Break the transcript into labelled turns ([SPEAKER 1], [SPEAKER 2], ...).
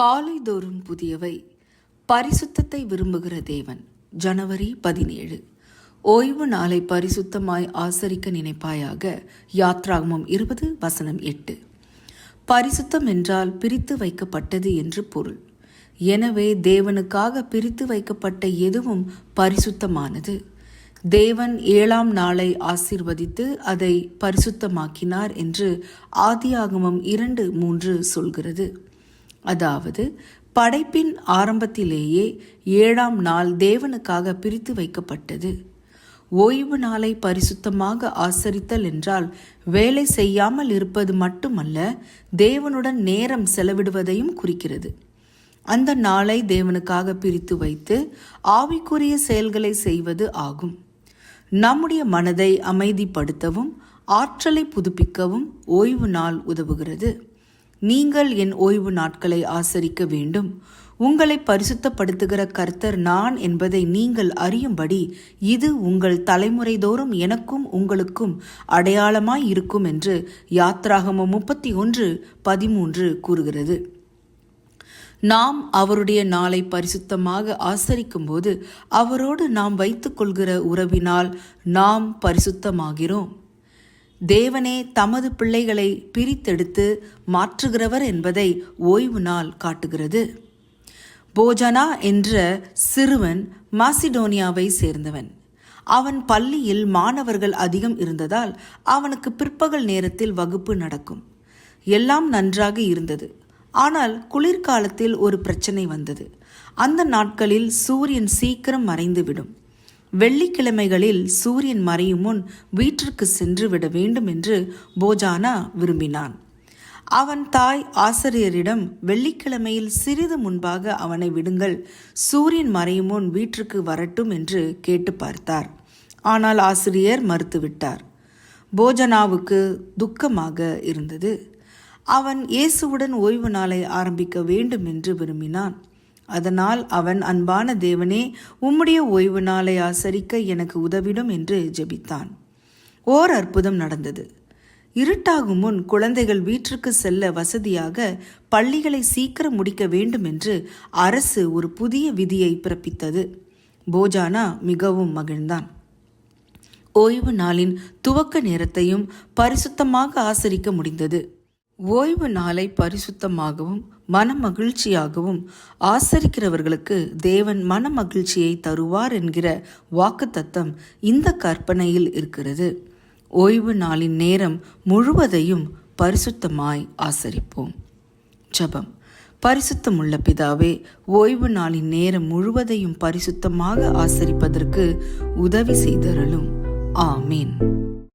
[SPEAKER 1] காலைதோறும் புதியவை. பரிசுத்தத்தை விரும்புகிற தேவன். ஜனவரி பதினேழு. ஓய்வு நாளை பரிசுத்தமாய் ஆசரிக்க நினைப்பாயாக. யாத்ராகமம் இருபது வசனம் எட்டு. பரிசுத்தம் என்றால் பிரித்து வைக்கப்பட்டது என்று பொருள். எனவே தேவனுக்காக பிரித்து வைக்கப்பட்ட எதுவும் பரிசுத்தமானது. தேவன் ஏழாம் நாளை ஆசிர்வதித்து அதை பரிசுத்தமாக்கினார் என்று ஆதியாகமம் இரண்டு மூன்று சொல்கிறது. அதாவது படைப்பின் ஆரம்பத்திலேயே ஏழாம் நாள் தேவனுக்காக பிரித்து வைக்கப்பட்டது. ஓய்வு நாளை பரிசுத்தமாக ஆசரித்தல் என்றால் வேலை செய்யாமல் இருப்பது மட்டுமல்ல தேவனுடன் நேரம் செலவிடுவதையும் குறிக்கிறது. அந்த நாளை தேவனுக்காக பிரித்து வைத்து ஆவிக்குரிய செயல்களை செய்வது ஆகும். நம்முடைய மனதை அமைதிப்படுத்தவும் ஆற்றலை புதுப்பிக்கவும் ஓய்வு நாள் உதவுகிறது. நீங்கள் என் ஓய்வு நாட்களை ஆசரிக்க வேண்டும். உங்களை பரிசுத்தப்படுத்துகிற கர்த்தர் நான் என்பதை நீங்கள் அறியும்படி இது உங்கள் தலைமுறைதோறும் எனக்கும் உங்களுக்கும் அடையாளமாய் இருக்கும் என்று யாத்ராகமம் முப்பத்தி ஒன்று பதிமூன்று கூறுகிறது. நாம் அவருடைய நாளை பரிசுத்தமாக ஆசரிக்கும்போது அவரோடு நாம் வைத்துக்கொள்கிற உறவினால் நாம் பரிசுத்தமாகிறோம். தேவனே தமது பிள்ளைகளை பிரித்தெடுத்து மாற்றுகிறவர் என்பதை ஓய்வு நாள் காட்டுகிறது. போஜனா என்ற சிறுவன் மாசிடோனியாவை சேர்ந்தவன். அவன் பள்ளியில் மாணவர்கள் அதிகம் இருந்ததால் அவனுக்கு பிற்பகல் நேரத்தில் வகுப்பு நடக்கும். எல்லாம் நன்றாக இருந்தது. ஆனால் குளிர்காலத்தில் ஒரு பிரச்சனை வந்தது. அந்த நாட்களில் சூரியன் சீக்கிரம் மறைந்துவிடும். வெள்ளிக்கிழமைகளில் சூரியன் மறையும் முன் வீட்டிற்கு சென்று விட வேண்டும் என்று போஜானா விரும்பினான். அவன் தாய் ஆசிரியரிடம் வெள்ளிக்கிழமையில் சிறிது முன்பாக அவனை விடுங்கள். சூரியன் மறையும் முன் வீட்டிற்கு வரட்டும் என்று கேட்டு பார்த்தார். ஆனால் ஆசிரியர் மறுத்துவிட்டார். போஜனாவுக்கு துக்கமாக இருந்தது. அவன் இயேசுவுடன் ஓய்வு நாளை ஆரம்பிக்க வேண்டும் என்று விரும்பினான். அதனால் அவன் அன்பான தேவனே உம்முடைய ஓய்வு நாளை ஆசரிக்க எனக்கு உதவிடும் என்று ஜெபித்தான். ஓர் அற்புதம் நடந்தது. இருட்டாகும் முன் குழந்தைகள் வீட்டிற்கு செல்ல வசதியாக பள்ளிகளை சீக்கிரம் முடிக்க வேண்டும் என்று அரசு ஒரு புதிய விதியை பிறப்பித்தது. போஜானா மிகவும் மகிழ்ந்தான். ஓய்வு நாளின் துவக்க நேரத்தையும் பரிசுத்தமாக ஆசரிக்க முடிந்தது. ஓய்வு நாளை பரிசுத்தமாகவும் மனமகிழ்ச்சியாகவும் ஆசரிக்கிறவர்களுக்கு தேவன் மனமகிழ்ச்சியை தருவார் என்கிற வாக்குத்தத்தம் இந்த கற்பனையில் இருக்கிறது. ஓய்வு நாளின் நேரம் முழுவதையும் பரிசுத்தமாய் ஆசரிப்போம். ஜபம். பரிசுத்தமுள்ள பிதாவே ஓய்வு நாளின் நேரம் முழுவதையும் பரிசுத்தமாக ஆசரிப்பதற்கு உதவி செய்தருளும். ஆமீன்.